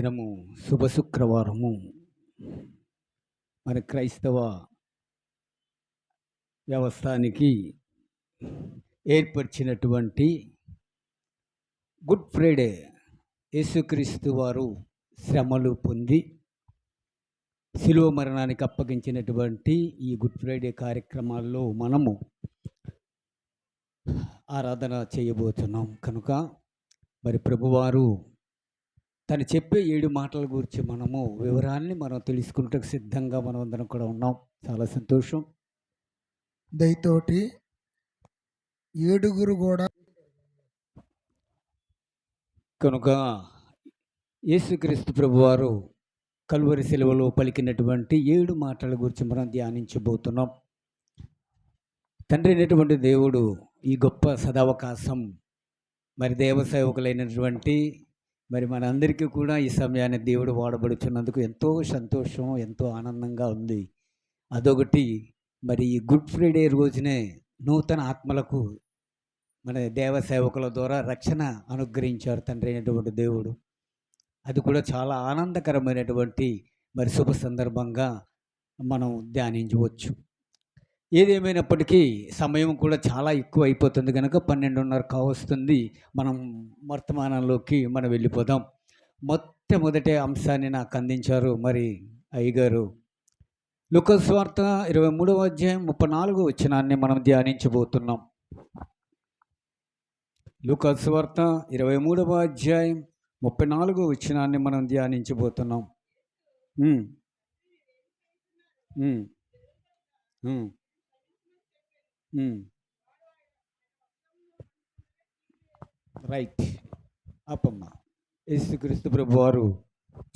దినము శుభ శుక్రవారము. మన క్రైస్తవ వ్యవస్థానికి ఏర్పరిచినటువంటి గుడ్ ఫ్రైడే యేసుక్రీస్తు వారు శ్రమలు పొంది శిలువ మరణానికి అప్పగించినటువంటి ఈ గుడ్ ఫ్రైడే కార్యక్రమాల్లో మనము ఆరాధన చేయబోతున్నాం. కనుక మరి ప్రభువారు తను చెప్పే ఏడు మాటల గురించి మనము వివరాన్ని మనం తెలుసుకుంటే సిద్ధంగా మనం అందరం కూడా ఉన్నాం. చాలా సంతోషం. దయతోటి ఏడుగురు కూడా కనుక యేసుక్రీస్తు ప్రభువారు కలువరి సెలవులో పలికినటువంటి ఏడు మాటల గురించి మనం ధ్యానించబోతున్నాం. తండ్రి అయినటువంటి దేవుడు ఈ గొప్ప సదవకాశం మరి దేవసేవకులైనటువంటి మరి మనందరికీ కూడా ఈ సమయాన్ని దేవుడు వాడబడుచున్నందుకు ఎంతో సంతోషం ఎంతో ఆనందంగా ఉంది. అదొకటి. మరి ఈ గుడ్ ఫ్రైడే రోజునే నూతన ఆత్మలకు మన దేవ సేవకుల ద్వారా రక్షణ అనుగ్రహించారు తండ్రి అయినటువంటి దేవుడు. అది కూడా చాలా ఆనందకరమైనటువంటి మరి శుభ సందర్భంగా మనం ధ్యానించవచ్చు. ఏదేమైనప్పటికీ సమయం కూడా చాలా ఎక్కువ అయిపోతుంది కనుక పన్నెండున్నర కావస్తుంది. మనం వర్తమానంలోకి మనం వెళ్ళిపోదాం. మొట్టమొదటి అంశాన్ని నాకు అందించారు మరి అయ్యగారు. లుకస్వార్త ఇరవై మూడవ అధ్యాయం ముప్పై నాలుగు వచ్చినాన్ని మనం ధ్యానించబోతున్నాం. లుకస్వార్త ఇరవై మూడవ అధ్యాయం ముప్పై నాలుగు వచ్చినాన్ని మనం ధ్యానించబోతున్నాం. రైట్. అప్పమ్మ యేసుక్రీస్తు ప్రభు వారు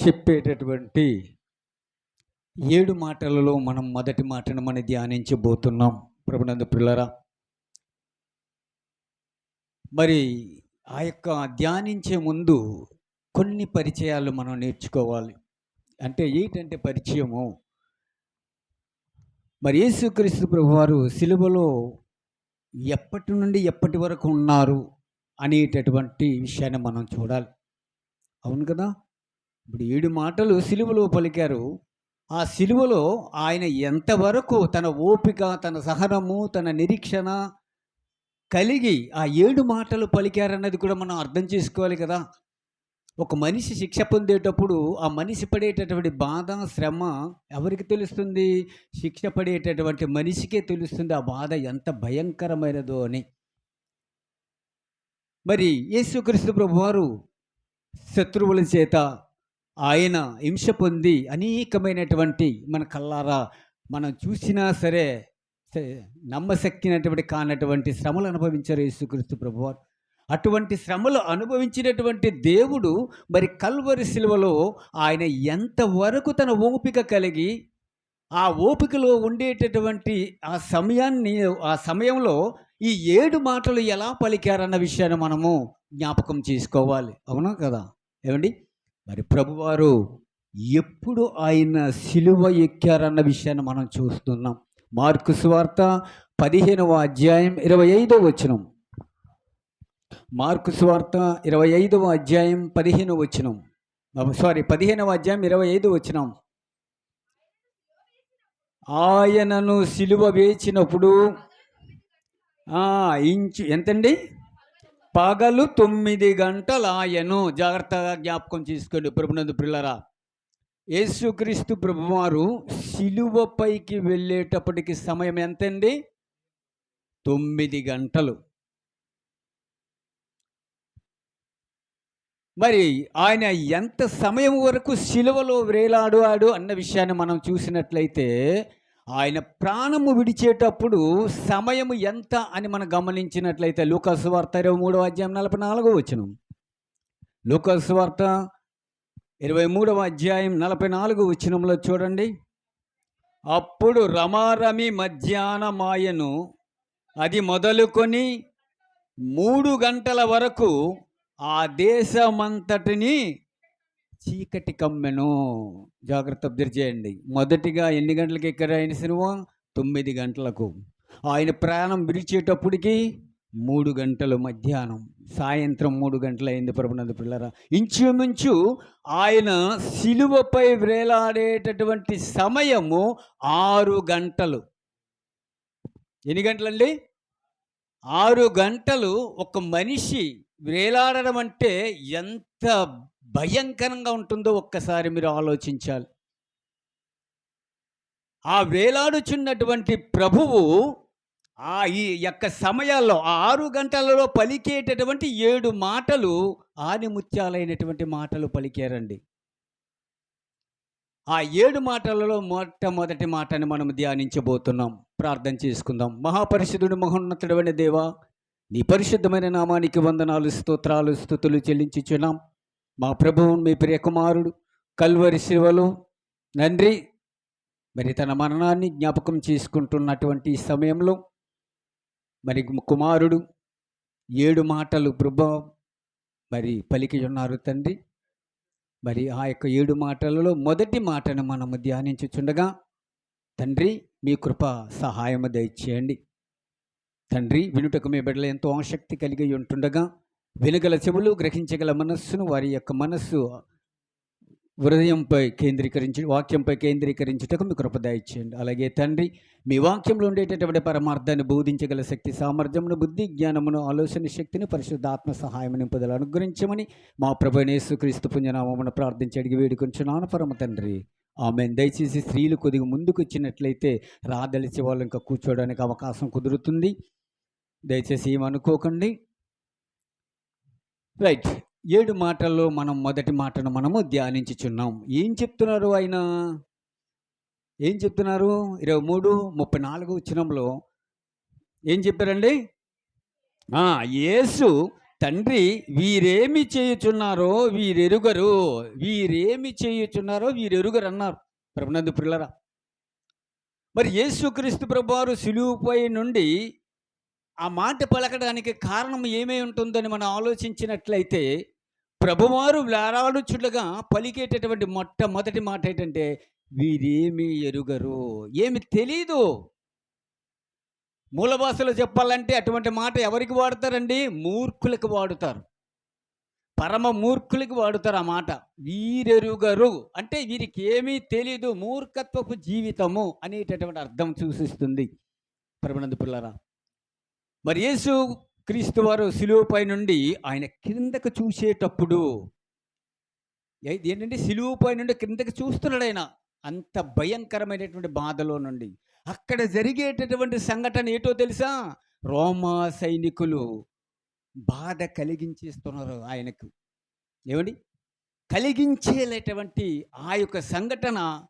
చెప్పేటటువంటి ఏడు మాటలలో మనం మొదటి మాటను మనం ధ్యానించబోతున్నాం. ప్రభునందు పిల్లరా మరి ఆ యొక్క ధ్యానించే ముందు కొన్ని పరిచయాలు మనం నేర్చుకోవాలి. అంటే ఏంటంటే పరిచయము? మరి యేసుక్రీస్తు ప్రభువారు సిలువలో ఎప్పటి నుండి ఎప్పటి వరకు ఉన్నారు అనేటటువంటి విషయాన్ని మనం చూడాలి. అవును కదా? ఇప్పుడు ఏడు మాటలు సిలువలో పలికారు. ఆ సిలువలో ఆయన ఎంతవరకు తన ఓపిక తన సహనము తన నిరీక్షణ కలిగి ఆ ఏడు మాటలు పలికారన్నది కూడా మనం అర్థం చేసుకోవాలి కదా? ఒక మనిషి శిక్ష పొందేటప్పుడు ఆ మనిషి పడేటటువంటి బాధ శ్రమ ఎవరికి తెలుస్తుంది? శిక్ష పడేటటువంటి మనిషికే తెలుస్తుంది ఆ బాధ ఎంత భయంకరమైనదో అని. మరి యేసుక్రీస్తు ప్రభు వారు శత్రువుల చేత ఆయన హింస పొంది అనేకమైనటువంటి మన కల్లారా మనం చూసినా సరే నమ్మశక్తినటువంటి కానటువంటి శ్రమలు అనుభవించారు యేసుక్రీస్తు ప్రభువారు. అటువంటి శ్రమలు అనుభవించినటువంటి దేవుడు మరి కల్వరి శిలువలో ఆయన ఎంతవరకు తన ఓపిక కలిగి ఆ ఓపికలో ఉండేటటువంటి ఆ సమయాన్ని ఆ సమయంలో ఈ ఏడు మాటలు ఎలా పలికారన్న విషయాన్ని మనము జ్ఞాపకం చేసుకోవాలి. అవునా కదా? ఏమండి? మరి ప్రభువారు ఎప్పుడు ఆయన సిలువ ఎక్కారన్న విషయాన్ని మనం చూస్తున్నాం. మార్కు స్వార్త పదిహేనవ అధ్యాయం ఇరవై ఐదో వచనం. మార్కు స్వార్త ఇరవై ఐదవ అధ్యాయం పదిహేను వచ్చినం సారీ పదిహేనవ అధ్యాయం ఇరవై ఐదు వచనం. ఆయనను సిలువ వేచినప్పుడు ఇంచు ఎంతండి? పగలు తొమ్మిది గంటలు ఆయను జాగ్రత్తగా జ్ఞాపకం చేసుకోండి ప్రభునందు పిల్లరా యేసుక్రీస్తు ప్రభువారు సిలువపైకి వెళ్ళేటప్పటికి సమయం ఎంతండి? తొమ్మిది గంటలు. మరి ఆయన ఎంత సమయం వరకు శిలువలో వేలాడాడు అన్న విషయాన్ని మనం చూసినట్లయితే ఆయన ప్రాణము విడిచేటప్పుడు సమయం ఎంత అని మనం గమనించినట్లయితే లూకాసు వార్త ఇరవై మూడవ అధ్యాయం నలభై నాలుగో వచనం. లూకాసు వార్త ఇరవై మూడవ అధ్యాయం నలభై నాలుగు వచనంలో చూడండి. అప్పుడు రమారమి మధ్యాహ్నమాయను అది మొదలుకొని మూడు గంటల వరకు ఆ దేశమంతటిని చీకటి కమ్మెను. జాగ్రత్త అబ్జర్వ్ చేయండి. మొదటిగా ఎన్ని గంటలకు ఎక్కడ ఆయన సినిమా? తొమ్మిది గంటలకు. ఆయన ప్రాణం విడిచేటప్పటికి మూడు గంటలు మధ్యాహ్నం. సాయంత్రం మూడు గంటలైంది అయింది ప్రభునందు పిల్లరా. ఇంచుమించు ఆయన సిలువపై వేలాడేటటువంటి సమయము ఆరు గంటలు. ఎన్ని గంటలండి? ఆరు గంటలు ఒక మనిషి వేలాడడం అంటే ఎంత భయంకరంగా ఉంటుందో ఒక్కసారి మీరు ఆలోచించాలి. ఆ వేలాడుచున్నటువంటి ప్రభువు ఆ ఈ యొక్క సమయాల్లో ఆ ఆరు గంటలలో పలికేటటువంటి ఏడు మాటలు ఆనిముత్యాలైనటువంటి మాటలు పలికారండి. ఆ ఏడు మాటలలో మొట్టమొదటి మాటని మనం ధ్యానించబోతున్నాం. ప్రార్థన చేసుకుందాం. మహాపరిషుదుడు మహోన్నతుడమైన దేవా నీ పరిశుద్ధమైన నామానికి వందనాలు స్తోత్రాలు స్థుతులు చెల్లించుచున్నాం. మా ప్రభువు మీ ప్రియకుమారుడు కల్వరి శివలు నంద్రి మరి తన మరణాన్ని జ్ఞాపకం చేసుకుంటున్నటువంటి సమయంలో మరి కుమారుడు ఏడు మాటలు ప్రభ మరి పలికి ఉన్నారు తండ్రి. మరి ఆ యొక్క ఏడు మాటలలో మొదటి మాటను మనము ధ్యానించుచుండగా తండ్రి మీ కృప సహాయము దయచేయండి. తండ్రి వినుటకు మీ బిడ్డలు ఎంతో ఆసక్తి కలిగి ఉంటుండగా వినగల చెవులు గ్రహించగల మనస్సును వారి యొక్క మనస్సు హృదయంపై కేంద్రీకరించి వాక్యంపై కేంద్రీకరించుటకు మీ కృప అలాగే తండ్రి మీ వాక్యంలో ఉండేటటువంటి పరమార్థాన్ని బోధించగల శక్తి సామర్థ్యమును బుద్ధి జ్ఞానమును ఆలోచన శక్తిని పరిశుద్ధాత్మ సహాయం నింపుదల అనుగ్రహించమని మా ప్రభునేసు క్రీస్తు పుణ్యనామమును ప్రార్థించి అడిగి వేడుకొంచున్నాను. పరమ తండ్రి ఆమె దయచేసి స్త్రీలు కొద్దిగా ముందుకు వచ్చినట్లయితే రాదలిచి వాళ్ళు ఇంకా కూర్చోవడానికి అవకాశం కుదురుతుంది. దయచేసి ఏమనుకోకండి రైట్. ఏడు మాటల్లో మనం మొదటి మాటను మనము ధ్యానించుచున్నాం. ఏం చెప్తున్నారు ఆయన? ఏం చెప్తున్నారు? ఇరవై మూడు ముప్పై నాలుగు వచ్చినంలో ఏం చెప్పారండి? యేసు తండ్రి వీరేమి చేయుచున్నారో వీరెరుగరు. వీరేమి చేయుచున్నారో వీరెరుగరు అన్నారు. ప్రభునందు పిల్లరా మరి యేసుక్రీస్తు ప్రభువారు సిలువుపై నుండి ఆ మాట పలకడానికి కారణం ఏమై ఉంటుందని మనం ఆలోచించినట్లయితే ప్రభువారు వేలాడుచుండగా పలికేటటువంటి మొట్టమొదటి మాట ఏంటంటే వీరేమి ఎరుగరు. ఏమి తెలీదు. మూల భాషలో చెప్పాలంటే అటువంటి మాట ఎవరికి వాడతారండి? మూర్ఖులకు వాడుతారు. పరమ మూర్ఖులకి వాడుతారు ఆ మాట. వీరెరుగరు. అంటే వీరికి ఏమీ తెలీదు మూర్ఖత్వపు జీవితము అనేటటువంటి అర్థం సూచిస్తుంది. పరమనంద పిల్లరా మరి యేసు క్రీస్తు వారు సిలువుపై నుండి ఆయన క్రిందకు చూసేటప్పుడు ఏంటంటే సిలువుపై నుండి క్రిందకు చూస్తున్నాడు ఆయన. అంత భయంకరమైనటువంటి బాధలో నుండి. అక్కడ జరిగేటటువంటి సంఘటన ఏటో తెలుసా? రోమా సైనికులు బాధ కలిగించేస్తున్నారు ఆయనకు. ఏమండి? కలిగించేటటువంటి ఆ యొక్క సంఘటన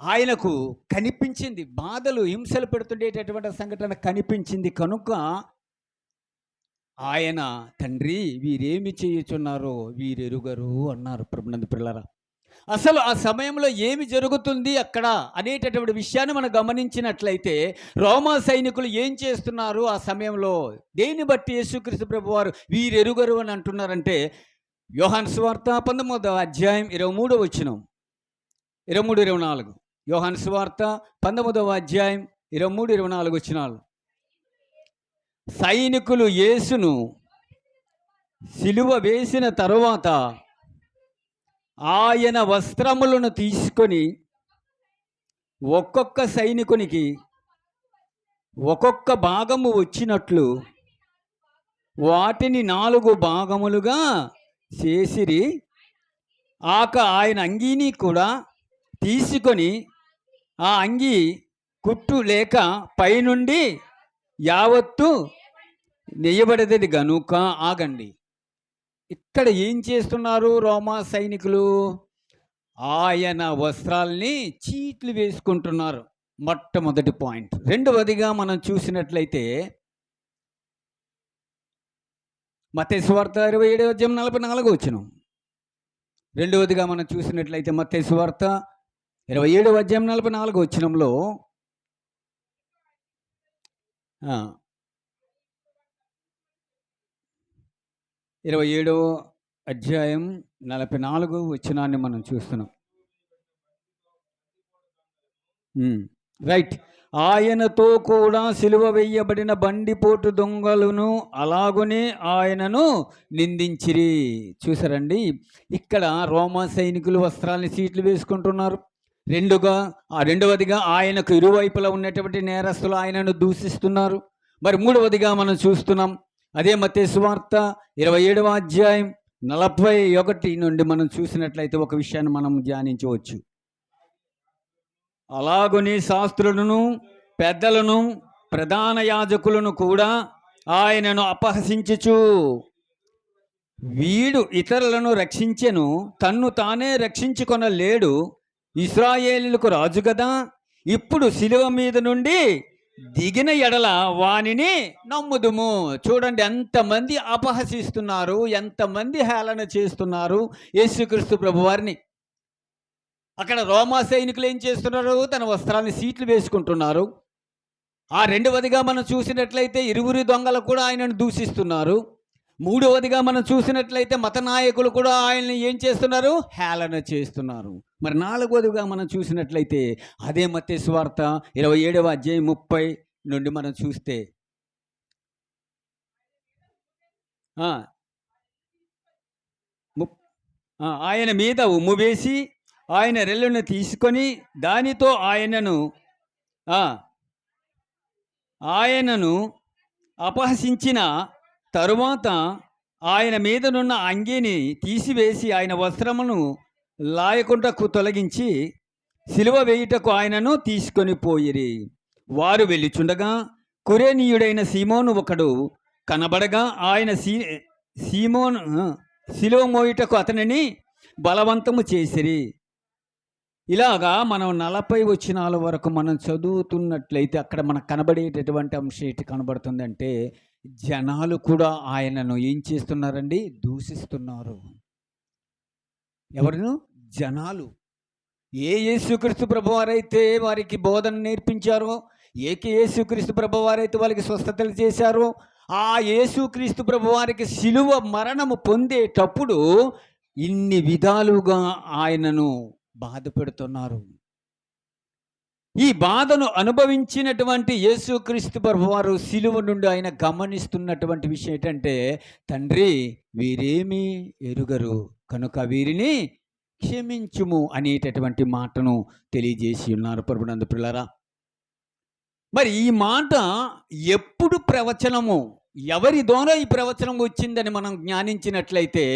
ఆయనకు కనిపించింది బాధలు హింసలు పెడుతుండేటటువంటి సంఘటన కనిపించింది కనుక ఆయన తండ్రి వీరేమి చేయుచున్నారో వీరెరుగరు అన్నారు ప్రభునంద పిల్లరా అసలు ఆ సమయంలో ఏమి జరుగుతుంది అక్కడ అనేటటువంటి విషయాన్ని మనం గమనించినట్లయితే రోమా సైనికులు ఏం చేస్తున్నారు ఆ సమయంలో? దేన్ని బట్టి యేసుక్రీస్తు ప్రభు వారు వీరెరుగరు అని అంటున్నారంటే యోహాన్ స్వార్థ పంతొమ్మిదవ అధ్యాయం ఇరవై మూడో వచ్చినం ఇరవై మూడు ఇరవై నాలుగు. యోహాను సువార్త పంతొమ్మిదవ అధ్యాయం ఇరవై మూడు ఇరవై నాలుగు వచ్చినాలు సైనికులు యేసును సిలువ వేసిన తరువాత ఆయన వస్త్రములను తీసుకొని ఒక్కొక్క సైనికునికి ఒక్కొక్క భాగము వచ్చినట్లు వాటిని నాలుగు భాగములుగా చేసిరి. ఆక ఆయన అంగీని కూడా తీసుకొని ఆ అంగీ కుట్టు లేక పైనుండి యావత్తు నెయ్యబడేది గనుక ఆగండి. ఇక్కడ ఏం చేస్తున్నారు రోమా సైనికులు? ఆయన వస్త్రాల్ని చీట్లు వేసుకుంటున్నారు. మొట్టమొదటి పాయింట్. రెండవదిగా మనం చూసినట్లయితే మతేశ్వార్త ఇరవై ఏడవ జం నలభై నాలుగు వచ్చిన రెండవదిగా మనం చూసినట్లయితే మతేశ్వార్త ఇరవై ఏడు అధ్యాయం నలభై నాలుగు వచ్చినంలో ఇరవై ఏడో అధ్యాయం నలభై నాలుగు వచ్చినాన్ని మనం చూస్తున్నాం. రైట్. ఆయనతో కూడా సిలువ వేయబడిన బండిపోటు దొంగలను అలాగునే ఆయనను నిందించిరి. చూసారండి? ఇక్కడ రోమా సైనికులు వస్త్రాలని సీట్లు వేసుకుంటున్నారు. రెండుగా ఆ రెండవదిగా ఆయనకు ఇరువైపులా ఉన్నటువంటి నేరస్తులు ఆయనను దూషిస్తున్నారు. మరి మూడవదిగా మనం చూస్తున్నాం అదే మతే సువార్త ఇరవై ఏడవ అధ్యాయం నలభై ఒకటి నుండి మనం చూసినట్లయితే ఒక విషయాన్ని మనం ధ్యానించవచ్చు. అలాగుని శాస్త్రులను పెద్దలను ప్రధాన యాజకులను కూడా ఆయనను అపహసించుచు. వీడు ఇతరులను రక్షించెను తన్ను తానే రక్షించుకొనలేడు ఇస్రాయేలులకు రాజు కదా. ఇప్పుడు శిలువ మీద నుండి దిగిన ఎడల వానిని నమ్ముదుము. చూడండి ఎంతమంది అపహసిస్తున్నారు ఎంతమంది హేళన చేస్తున్నారు యేసుక్రీస్తు ప్రభు వారిని. అక్కడ రోమా సైనికులు ఏం చేస్తున్నారు? తన వస్త్రాన్ని సీట్లు వేసుకుంటున్నారు. ఆ రెండవదిగా మనం చూసినట్లయితే ఇరువురి దొంగలు కూడా ఆయనను దూషిస్తున్నారు. మూడవదిగా మనం చూసినట్లయితే మత నాయకులు కూడా ఆయన్ని ఏం చేస్తున్నారు? హేళన చేస్తున్నారు. మరి నాలుగవదిగా మనం చూసినట్లయితే అదే మత్తే స్వార్త ఇరవై ఏడవ అధ్యాయం ముప్పై నుండి మనం చూస్తే. ఆయన మీద ఉమ్ము వేసి ఆయన రెల్లును తీసుకొని దానితో ఆయనను ఆయనను అపహసించిన తరువాత ఆయన మీదనున్న అంగీని తీసివేసి ఆయన వస్త్రమును లాయకుంటకు తొలగించి సిలువ వేయుటకు ఆయనను తీసుకొని పోయిరి. వారు వెళ్ళిచుండగా కురేనీయుడైన సీమోను ఒకడు కనబడగా ఆయన సీ సీమోను సిలువ మోయుటకు అతనిని బలవంతము చేసిరి. ఇలాగా మనం నలభై వచ్చినాల వరకు మనం చదువుతున్నట్లయితే అక్కడ మనకు కనబడేటటువంటి అంశం ఏంటి కనబడుతుందంటే జనాలు కూడా ఆయనను ఏం చేస్తున్నారండి? దూషిస్తున్నారు. ఎవరిను? జనాలు. ఏ యేసుక్రీస్తు ప్రభువారైతే వారికి బోధన నేర్పించారో ఏకే యేసుక్రీస్తు ప్రభువారైతే వాళ్ళకి స్వస్థతలు చేశారో ఆ యేసుక్రీస్తు ప్రభువారికి శిలువ మరణము పొందేటప్పుడు ఇన్ని విధాలుగా ఆయనను బాధ పెడుతున్నారు ఈ బాధను అనుభవించినటువంటి యేసుక్రీస్తు ప్రభువారు శిలువ నుండి ఆయన గమనిస్తున్నటువంటి విషయం ఏంటంటే తండ్రి వీరేమీ ఎరుగరు. కనుక వీరిని క్షమించుము అనేటటువంటి మాటను తెలియజేసి ఉన్నారు ప్రభునందు పిల్లరా. మరి ఈ మాట ఎప్పుడు ప్రవచనము ఎవరి ద్వారా ఈ ప్రవచనం వచ్చిందని మనం జ్ఞానించినట్లయితే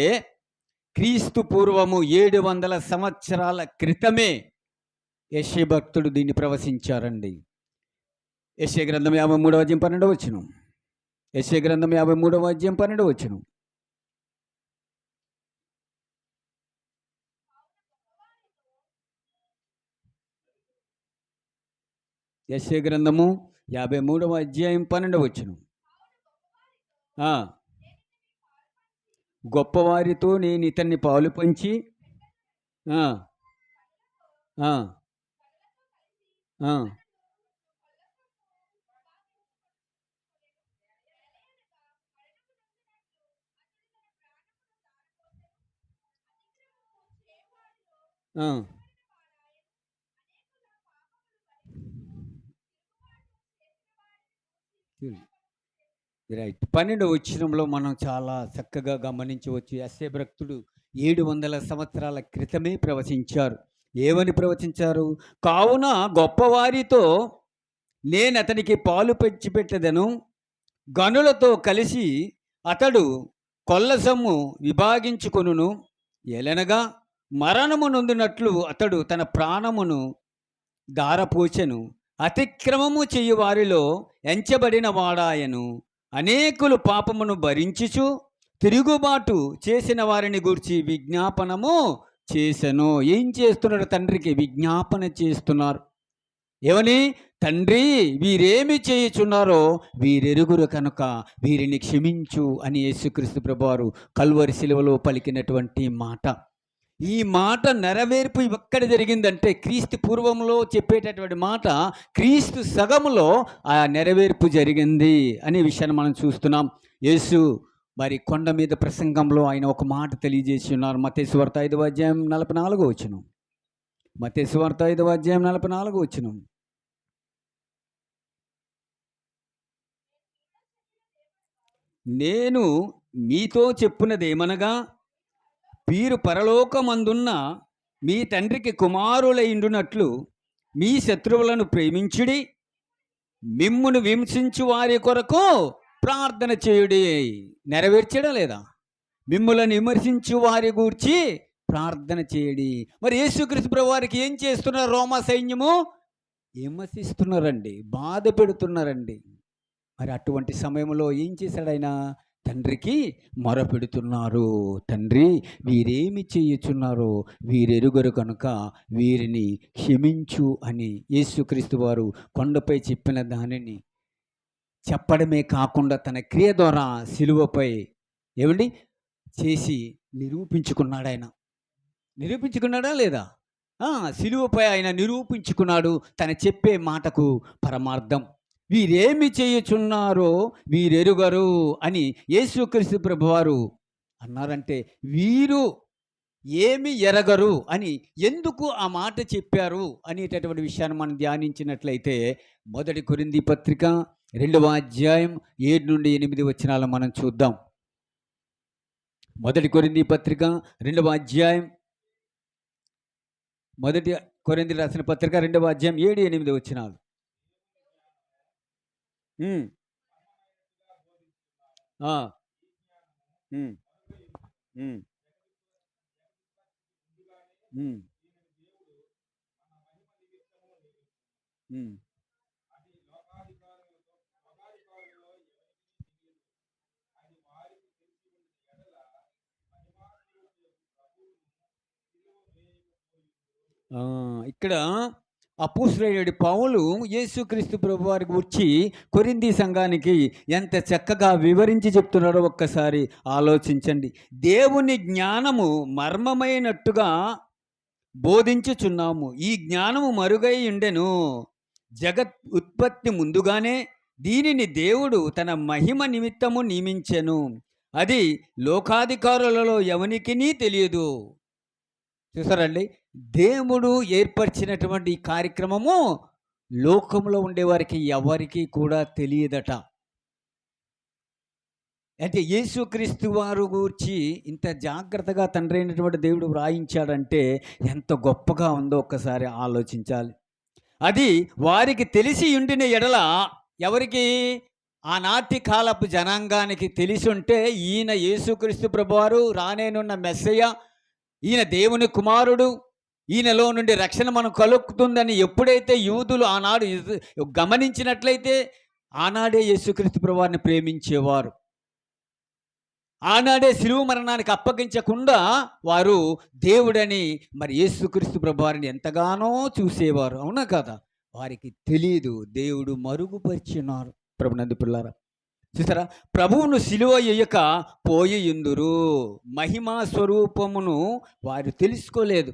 క్రీస్తు పూర్వము ఏడు వందల సంవత్సరాల క్రితమే యశ్య భక్తుడు దీన్ని ప్రవశించారండి. యశ్య గ్రంథం యాభై మూడవ అధ్యయం పన్నెండు వచ్చును యశ్య గ్రంథం యాభై మూడవ అధ్యయం పన్నెండు వచ్చును యశ్య గ్రంథము యాభై మూడవ అధ్యాయం పన్నెండు వచ్చును గొప్పవారితో నేను ఇతన్ని పాలు పంచి ఆ, ఆ, రైట్. పన్నెండు వచ్చినంలో మనం చాలా చక్కగా గమనించవచ్చు. ఎస్ఏ భక్తుడు ఏడు వందల సంవత్సరాల క్రితమే ప్రవచించారు ఏమని ప్రవచించారు? కావున గొప్పవారితో నేను అతనికి పాలు పెంచిపెట్టదను గనులతో కలిసి అతడు కొల్ల సొమ్ము విభాగించుకొనును. ఎలనగా మరణము నొందినట్లు అతడు తన ప్రాణమును దారపోచెను అతిక్రమము చెయ్యి వారిలో ఎంచబడిన వాడాయను. అనేకులు పాపమును భరించుచు తిరుగుబాటు చేసిన వారిని గూర్చి విజ్ఞాపనము చేశాను. ఏం చేస్తున్నాడు తండ్రికి? విజ్ఞాపన చేస్తున్నారు. ఏమని? తండ్రి వీరేమి చేయుచున్నారో వీరెరుగురు కనుక వీరిని క్షమించు అని యేసుక్రీస్తు ప్రభువారు కల్వరి శిలువలో పలికినటువంటి మాట. ఈ మాట నెరవేర్పు ఎక్కడ జరిగిందంటే క్రీస్తు పూర్వంలో చెప్పేటటువంటి మాట క్రీస్తు సగములో ఆ నెరవేర్పు జరిగింది అనే విషయాన్ని మనం చూస్తున్నాం. యేసు మరి కొండ మీద ప్రసంగంలో ఆయన ఒక మాట తెలియజేసి ఉన్నారు. మతేశ్వార్త ఐదు అధ్యాయం నలభై నాలుగు వచ్చును మతేశ్వార్త ఐదు అధ్యాయం నలభై నాలుగు వచ్చిన నేను మీతో చెప్పున్నదేమనగా మీరు పరలోకమందున్న మీ తండ్రికి కుమారులైండునట్లు మీ శత్రువులను ప్రేమించుడి మిమ్మును హింసించు వారి కొరకు ప్రార్థన చేయుడి నెరవేర్చడం లేదా? మిమ్ములను విమర్శించు వారి గూర్చి ప్రార్థన చేయడి. మరి యేసుక్రీస్తు ప్రభు వారికి ఏం చేస్తున్నారు రోమా సైన్యము? విమర్శిస్తున్నారండి బాధ పెడుతున్నారండి. మరి అటువంటి సమయంలో ఏం చేశాడు ఆయన? తండ్రికి మొరపెడుతున్నారు. తండ్రి వీరేమి చేయుచున్నారో? వీరెరుగరు కనుక వీరిని క్షమించు అని యేసుక్రీస్తు వారు కొండపై చెప్పిన దానిని చెప్పడమే కాకుండా తన క్రియ ద్వారా సిలువపై ఏమండి? చేసి నిరూపించుకున్నాడు ఆయన నిరూపించుకున్నాడా లేదా? సిలువపై ఆయన నిరూపించుకున్నాడు తన చెప్పే మాటకు పరమార్థం. వీరేమి చేయుచున్నారో వీరెరుగరు అని యేసుక్రీస్తు ప్రభువారు అన్నారంటే వీరు ఏమి ఎరగరు అని ఎందుకు ఆ మాట చెప్పారు అనేటటువంటి విషయాన్ని మనం ధ్యానించినట్లయితే మొదటి కొరింది పత్రిక రెండవ అధ్యాయం ఏడు నుండి ఎనిమిది వచ్చినాలు మనం చూద్దాం. మొదటి కొరింది పత్రిక రెండవ అధ్యాయం. మొదటి కొరింది రాసిన పత్రిక రెండవ అధ్యాయం ఏడు ఎనిమిది వచ్చినాలు ఉమ్. ఇక్కడ అపూశ్రేయుడి పౌలు యేసుక్రీస్తు ప్రభు వారికి వచ్చి కొరింది సంఘానికి ఎంత చక్కగా వివరించి చెప్తున్నాడో ఒక్కసారి ఆలోచించండి. దేవుని జ్ఞానము మర్మమైనట్టుగా బోధించుచున్నాము. ఈ జ్ఞానము మరుగై ఉండెను. జగత్ ఉత్పత్తి ముందుగానే దీనిని దేవుడు తన మహిమ నిమిత్తము నియమించెను. అది లోకాధికారులలో ఎవనికినీ తెలియదు. చూసారండి? దేవుడు ఏర్పరిచినటువంటి ఈ కార్యక్రమము లోకంలో ఉండేవారికి ఎవరికి కూడా తెలియదట. అంటే యేసుక్రీస్తు వారు గూర్చి ఇంత జాగ్రత్తగా తండ్రి అయినటువంటి దేవుడు వ్రాయించాడంటే ఎంత గొప్పగా ఉందో ఒక్కసారి ఆలోచించాలి. అది వారికి తెలిసి ఉండిన ఎడల ఎవరికి? ఆనాటి కాలపు జనాంగానికి తెలిసి ఉంటే ఈయన యేసుక్రీస్తు ప్రభువారు రానేనున్న మెస్సయ్య ఈయన దేవుని కుమారుడు ఈయనలో నుండి రక్షణ మనం కలుగుతుందని ఎప్పుడైతే యూదులు ఆనాడు గమనించినట్లయితే ఆనాడే యేసుక్రీస్తు ప్రభువారిని ప్రేమించేవారు. ఆనాడే శిలువ మరణానికి అప్పగించకుండా వారు దేవుడని మరి యేసుక్రీస్తు ప్రభువారిని ఎంతగానో చూసేవారు. అవునా కదా? వారికి తెలియదు దేవుడు మరుగుపరిచినారు. ప్రభునంది పిల్లారా చూసారా? ప్రభువును సిలువ ఎయ్యక పోయి ఎందురు మహిమా స్వరూపమును వారు తెలుసుకోలేదు.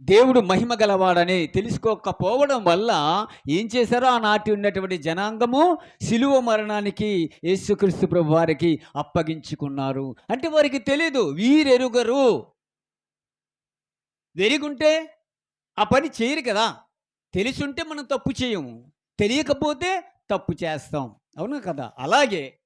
దేవుడు మహిమ గలవాడని తెలుసుకోకపోవడం వల్ల ఏం చేశారో? ఆనాటి ఉన్నటువంటి జనాంగము సిలువ మరణానికి యేసుక్రీస్తు ప్రభు వారికి అప్పగించుకున్నారు. అంటే వారికి తెలియదు వీరెరుగరు. వెరిగుంటే ఆ పని చేయరు కదా. తెలిసుంటే మనం తప్పు చేయము. తెలియకపోతే తప్పు చేస్తాం. అవునా కదా? అలాగే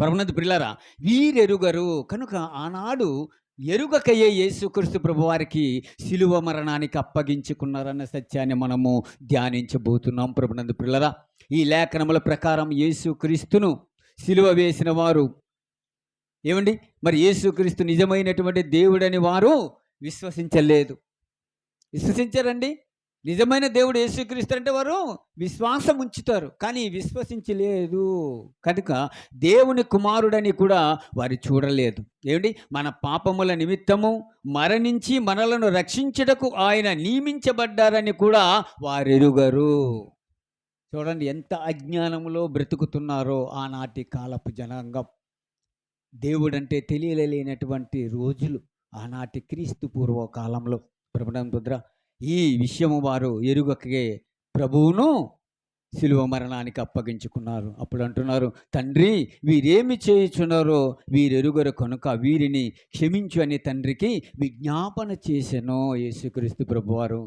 పరమనంద ప్రిలారా వీరెరుగరు. కనుక ఆనాడు ఎరుగకయ్యే యేసుక్రీస్తు ప్రభువారికి శిలువ మరణానికి అప్పగించుకున్నారన్న సత్యాన్ని మనము ధ్యానించబోతున్నాం ప్రభునందు ప్రిల్లరా ఈ లేఖనముల ప్రకారం యేసుక్రీస్తును శిలువ వేసిన వారు ఏమండి? మరి యేసుక్రీస్తు నిజమైనటువంటి దేవుడని వారు విశ్వసించలేదు. విశ్వసించారండి? నిజమైన దేవుడు యేసుక్రీస్తు అంటే వారు విశ్వాసం ఉంచుతారు కానీ విశ్వసించలేదు. కనుక దేవుని కుమారుడని కూడా వారు చూడలేదు. ఏమిటి? మన పాపముల నిమిత్తము మరణించి మనలను రక్షించుటకు ఆయన నియమించబడ్డారని కూడా వారెరుగరు. చూడండి ఎంత అజ్ఞానములో బ్రతుకుతున్నారో ఆనాటి కాలపు జనాంగం. దేవుడంటే తెలియలేనటువంటి రోజులు ఆనాటి క్రీస్తు పూర్వ కాలంలో ప్రభుత్వం రుద్ర ఈ విషయము వారు ఎరుగకే ప్రభువును శిలువ మరణానికి అప్పగించుకున్నారు. అప్పుడు అంటున్నారు తండ్రి వీరేమి చేయుచున్నారో వీరెరుగరు కనుక వీరిని క్షమించు అని తండ్రికి విజ్ఞాపన చేసెను యేసుక్రీస్తు ప్రభువారు.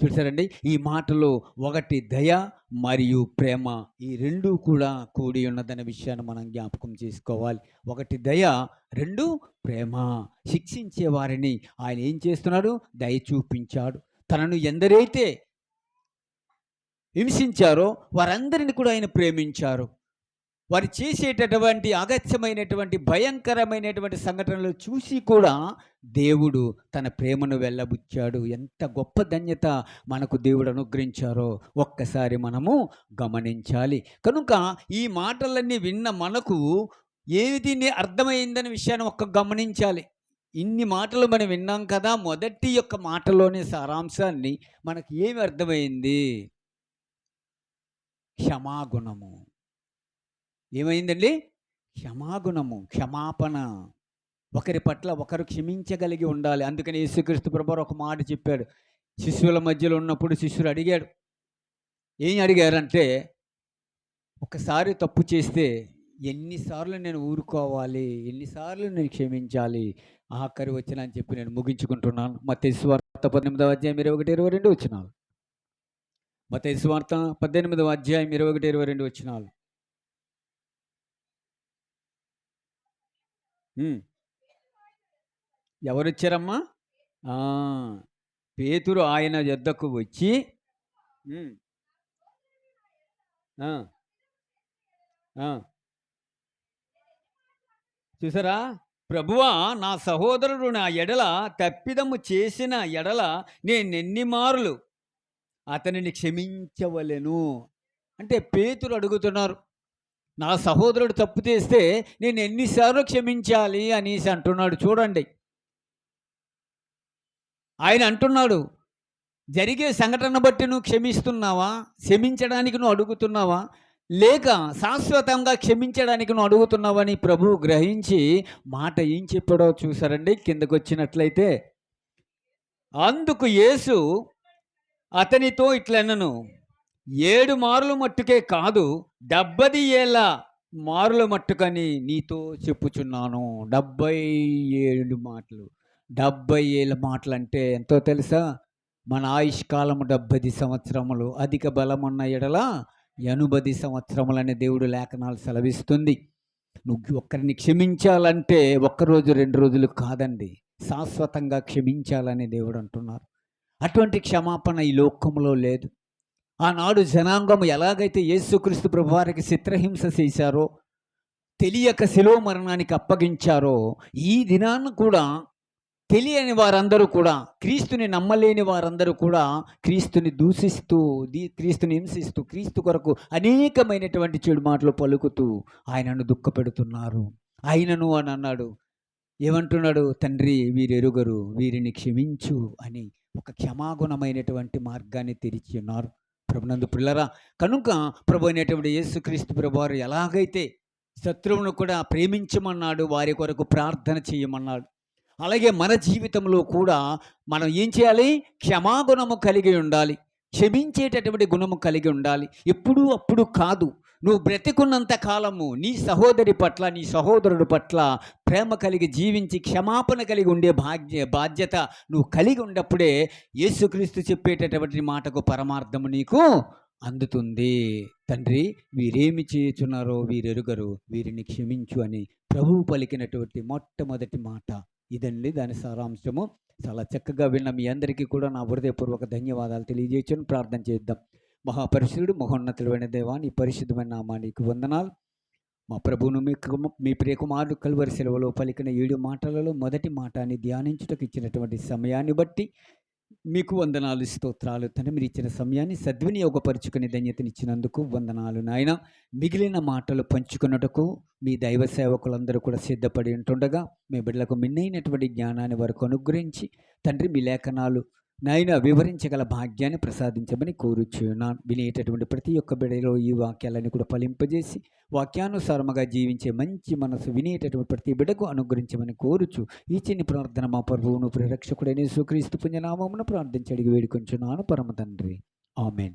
చూసారండి ఈ మాటలో ఒకటి దయ మరియు ప్రేమ ఈ రెండు కూడా కూడి ఉన్నదనే విషయాన్ని మనం జ్ఞాపకం చేసుకోవాలి. ఒకటి దయ రెండు ప్రేమ. శిక్షించే వారిని ఆయన ఏం చేస్తున్నాడు? దయ చూపించాడు. తనను ఎందరైతే హింసించారో వారందరిని కూడా ఆయన ప్రేమించారు. వారు చేసేటటువంటి అగత్యమైనటువంటి భయంకరమైనటువంటి సంఘటనలు చూసి కూడా దేవుడు తన ప్రేమను వెళ్ళబుచ్చాడు ఎంత గొప్ప ధన్యత మనకు దేవుడు అనుగ్రహించారో ఒక్కసారి మనము గమనించాలి. కనుక ఈ మాటలన్నీ విన్న మనకు ఏది అర్థమైందనే విషయాన్ని ఒక్క గమనించాలి. ఇన్ని మాటలు మనం విన్నాం కదా మొదటి యొక్క మాటలోని సారాంశాన్ని మనకి ఏమి అర్థమైంది? క్షమాగుణము. ఏమైందండి? క్షమాగుణము క్షమాపణ. ఒకరి పట్ల ఒకరు క్షమించగలిగి ఉండాలి. అందుకని యేసుక్రీస్తు ప్రభు ఒక మాట చెప్పాడు. శిష్యుల మధ్యలో ఉన్నప్పుడు శిష్యులు అడిగాడు ఏం అడిగారంటే ఒకసారి తప్పు చేస్తే ఎన్నిసార్లు నేను ఊరుకోవాలి ఎన్నిసార్లు నేను క్షమించాలి ఆఖరి వచ్చిన అని చెప్పి నేను ముగించుకుంటున్నాను. మత స్వార్థ పద్దెనిమిదవ అధ్యాయం ఇరవై ఒకటి ఇరవై రెండు వచ్చినాలు. మత స్వార్థ పద్దెనిమిదవ అధ్యాయం ఇరవై ఒకటి ఇరవై రెండు వచ్చినాలు. ఎవరొచ్చారమ్మా ఎవరు వచ్చారమ్మా? పేతురు ఆయన యొద్దకు వచ్చి ఆ, ఆ. చూసారా? ప్రభువా నా సహోదరుడు నా ఎడల తప్పిదము చేసిన ఎడల నేనెన్ని మారులు? అతనిని క్షమించవలెను. అంటే పేతులు అడుగుతున్నారు నా సహోదరుడు తప్పు చేస్తే నేను ఎన్నిసార్లు క్షమించాలి అనేసి అంటున్నాడు చూడండి. ఆయన అంటున్నాడు జరిగే సంఘటన బట్టి నువ్వు క్షమిస్తున్నావా? క్షమించడానికి నువ్వు అడుగుతున్నావా? లేక శాశ్వతంగా క్షమించడానికి నువ్వు అడుగుతున్నావని ప్రభువు గ్రహించి మాట ఏం చెప్పాడో చూసారండి కిందకు వచ్చినట్లయితే అందుకు యేసు అతనితో ఇట్లనను. ఏడు మారుల మట్టుకే కాదు డెబ్బది ఏళ్ళ మారుల మట్టుకని నీతో చెప్పుచున్నాను. డెబ్బై ఏడు మాటలు. డెబ్బై ఏళ్ళ మాటలు అంటే ఎంతో తెలుసా? మన ఆయుష్కాలము డెబ్బది సంవత్సరములు. అధిక బలమున్న ఎడల ఎనుబది సంవత్సరములని దేవుడు లేఖనాలు సెలవిస్తుంది. నువ్వు ఒక్కరిని క్షమించాలంటే ఒక్కరోజు రెండు రోజులు కాదండి. శాశ్వతంగా క్షమించాలని దేవుడు అంటున్నారు. అటువంటి క్షమాపణ ఈ లోకంలో లేదు. ఆనాడు జనాంగం ఎలాగైతే యేసుక్రీస్తు ప్రభువారికి చిత్రహింస చేశారో తెలియక శిలో మరణానికి అప్పగించారో ఈ దినాన్ని కూడా తెలియని వారందరూ కూడా క్రీస్తుని నమ్మలేని వారందరూ కూడా క్రీస్తుని దూషిస్తూ దీ క్రీస్తుని హింసిస్తూ క్రీస్తు కొరకు అనేకమైనటువంటి చెడు మాటలు పలుకుతూ ఆయనను దుఃఖపెడుతున్నారు. ఆయనను అని అన్నాడు. ఏమంటున్నాడు? తండ్రి వీరెరుగరు వీరిని క్షమించు అని ఒక క్షమాగుణమైనటువంటి మార్గాన్ని తెరిచి ఉన్నారు. ప్రభునందు పిల్లరా కనుక ప్రభు అయినటువంటి యేసుక్రీస్తు ప్రభువారు ఎలాగైతే శత్రువును కూడా ప్రేమించమన్నాడు వారి కొరకు ప్రార్థన చేయమన్నాడు అలాగే మన జీవితంలో కూడా మనం ఏం చేయాలి? క్షమాగుణము కలిగి ఉండాలి. క్షమించేటటువంటి గుణము కలిగి ఉండాలి. ఎప్పుడూ అప్పుడు కాదు. నువ్వు బ్రతికున్నంత కాలము నీ సహోదరి పట్ల నీ సహోదరుడి పట్ల ప్రేమ కలిగి జీవించి క్షమాపణ కలిగి ఉండే భాగ్య బాధ్యత నువ్వు కలిగి ఉన్నప్పుడే యేసుక్రీస్తు చెప్పేటటువంటి మాటకు పరమార్థము నీకు అందుతుంది. తండ్రి వీరేమి చేయుచున్నారో వీరెరుగరు వీరిని క్షమించు అని ప్రభువు పలికినటువంటి మొట్టమొదటి మాట. ఇదండి దాని సారాంశము. చాలా చక్కగా విన్న మీ అందరికీ కూడా నా హృదయపూర్వక ధన్యవాదాలు తెలియజేయచ్చు ప్రార్థన చేద్దాం. మహాపరిశుడు మహోన్నతుడైన దేవా నీ పరిశుద్ధమైన నామానికి వందనాలు. మా ప్రభువును మీ మీ ప్రియకుమారుడు కలువరి సెలవులో పలికిన ఏడు మాటలలో మొదటి మాటని ధ్యానించుటకు ఇచ్చినటువంటి సమయాన్ని బట్టి మీకు వందనాలు స్తోత్రాలు. తండ్రి మీరు ఇచ్చిన సమయాన్ని సద్వినియోగపరుచుకుని ధన్యతనిచ్చినందుకు వందనాలు నాయన. మిగిలిన మాటలు పంచుకున్నటకు మీ దైవ సేవకులందరూ కూడా సిద్ధపడి ఉంటుండగా మీ బిడ్డలకు మిన్నైనటువంటి జ్ఞానాన్ని వరకు అనుగ్రహించి తండ్రి మీ లేఖనాలు నాయన వివరించగల భాగ్యాన్ని ప్రసాదించమని కోరుచున్నాను వినేటటువంటి ప్రతి ఒక్క బిడలో ఈ వాక్యాలను కూడా ఫలింపజేసి వాక్యానుసారముగా జీవించే మంచి మనసు వినేటటువంటి ప్రతి బిడ్డకు అనుగ్రహించమని కోరుచు ఈ చిన్ని ప్రార్థన మా ప్రభువును ప్రేరక్షకుడైన సుక్రీస్తు పుణ్యనామమును ప్రార్థించడిగి వేడుకొంచున్నాను. పరమ తండ్రి. ఆమెన్.